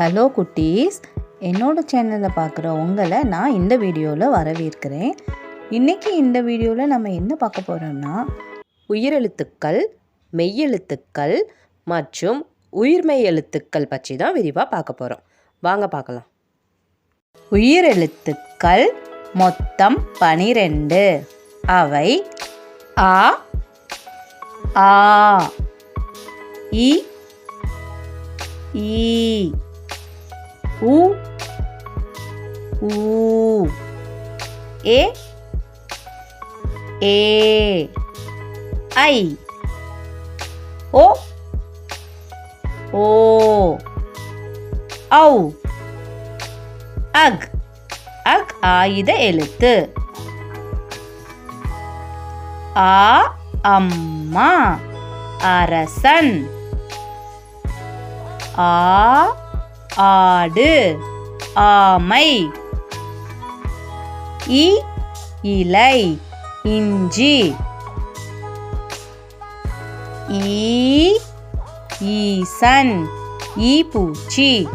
Hello குட்டீஸ். என்னோட சேனலில் பார்க்குற உங்களை நான் இந்த வீடியோவில் வரவேற்கிறேன். இன்றைக்கி இந்த வீடியோவில் நம்ம என்ன பார்க்க போகிறோம்னா உயிரெழுத்துக்கள் மெய்யெழுத்துக்கள் மற்றும் உயிர்மெய் எழுத்துக்கள் பற்றி தான் விரிவாக பார்க்க போகிறோம் வாங்க பார்க்கலாம். உயிரெழுத்துக்கள் மொத்தம் பனிரெண்டு. அவை ஆ ஆ இ ஈ. உ ஊ. ஏ. ஏ. ஐ. ஓ. ஓ. ஔ. அக். அக் ஆயுத எழுத்து. ஆ. அம்மா. அரசன். ஆ. ஆடு. ஆமை. இ இலை. இஞ்சி. ஈ ஈசன். ஈ பூச்சி.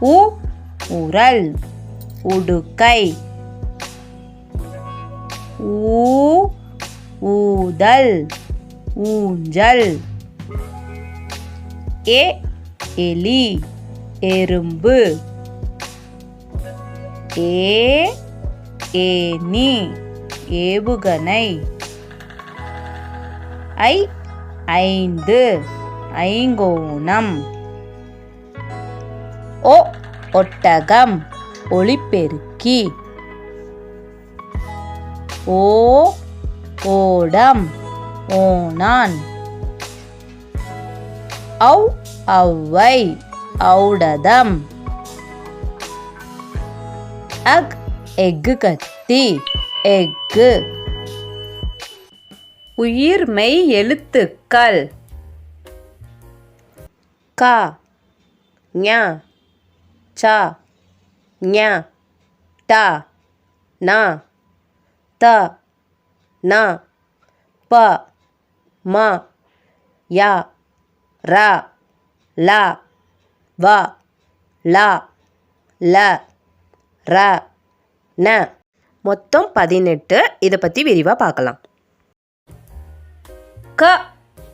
உ உரல். உடுக்கை. ஊ ஊதல். ஊஞ்சல். ஏ எலி எறும்பு. ஏ ஏனி ஏவுகணை. ஐ ஐந்து ஐங்கோணம். ஓ ஒட்டகம் ஒளிப்பெருக்கி. ஓ ஓடம் ஓணான். ஔ அவ்வை ஔடதம். அக் எஃகு கத்தி எக்கு உயிர்மெய் எழுத்துக்கள். கா ஞா சா ஞா டா நா த நா ப ம யா ரா. ல வ ல ல ர ந. மொத்தம் பதினெட்டு. இதை பற்றி விரிவாக பார்க்கலாம் க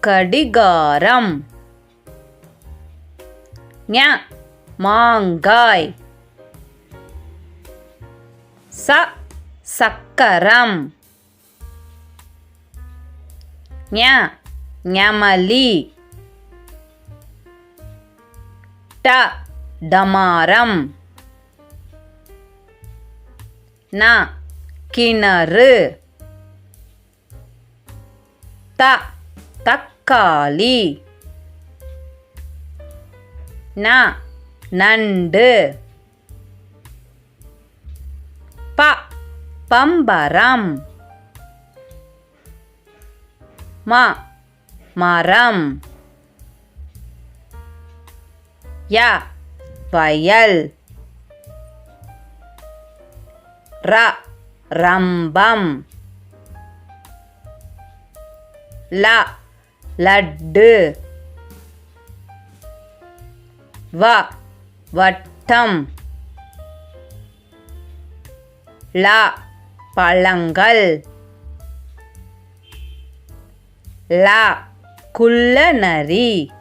கடிகாரம். ஞ மாங்காய். ச சக்கரம். ஞ ஞமலி. ட டமாரம் ந கிணறு. த தக்காளி. ந நண்டு. ப பம்பரம். ம மரம். ய வயல். ர ரம்பம். ல லட்டு. வ வட்டம். ல பழங்கள். ல குள்ளநரி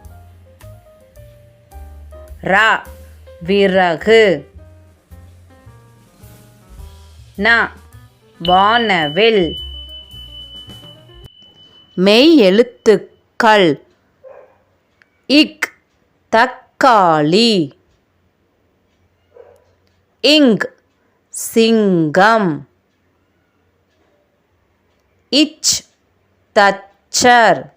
ர விறகு. ந வானவில். மெய் எழுத்துக்கள். இக் தக்காளி. இங் சிங்கம். இச் தச்சர்.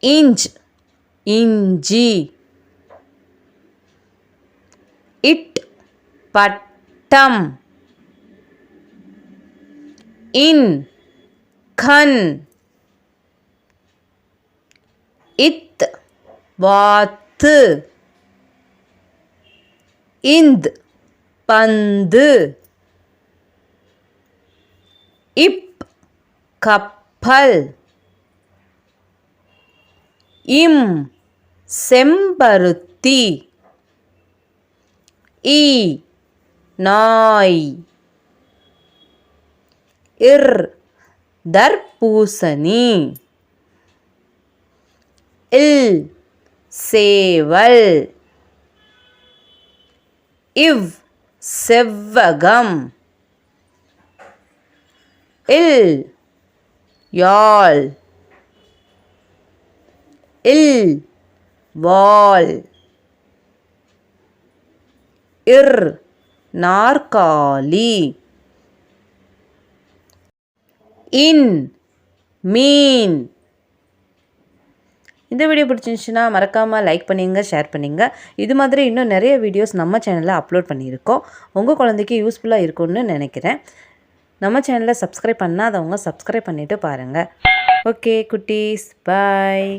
இஞ்ச் இஞ்சி. பட்டம். இன். கண். இத். வாத்து. இந்த். பந்து. இப். கப்பல். இம். செம்பருத்தி. ஈ நாய். இர். தர்பூசணி. இல். சேவல். இவ். செவ்வகம். இல். யாழ். இல். வால் இர். நாற்காலி. இன் மீன். இந்த வீடியோ பிடிச்சிருந்துச்சுன்னா மறக்காமல் லைக் பண்ணிங்க ஷேர் பண்ணிங்க. இது மாதிரி இன்னும் நிறைய வீடியோஸ் நம்ம சேனலில் அப்லோட் பண்ணியிருக்கோம். உங்கள் குழந்தைக்கு யூஸ்ஃபுல்லாக இருக்கும்னு நினைக்கிறேன். நம்ம சேனலை சப்ஸ்கிரைப் பண்ணாதவங்க சப்ஸ்கிரைப் பண்ணிவிட்டு பாருங்கள் ஓகே குட்டீஸ் பாய்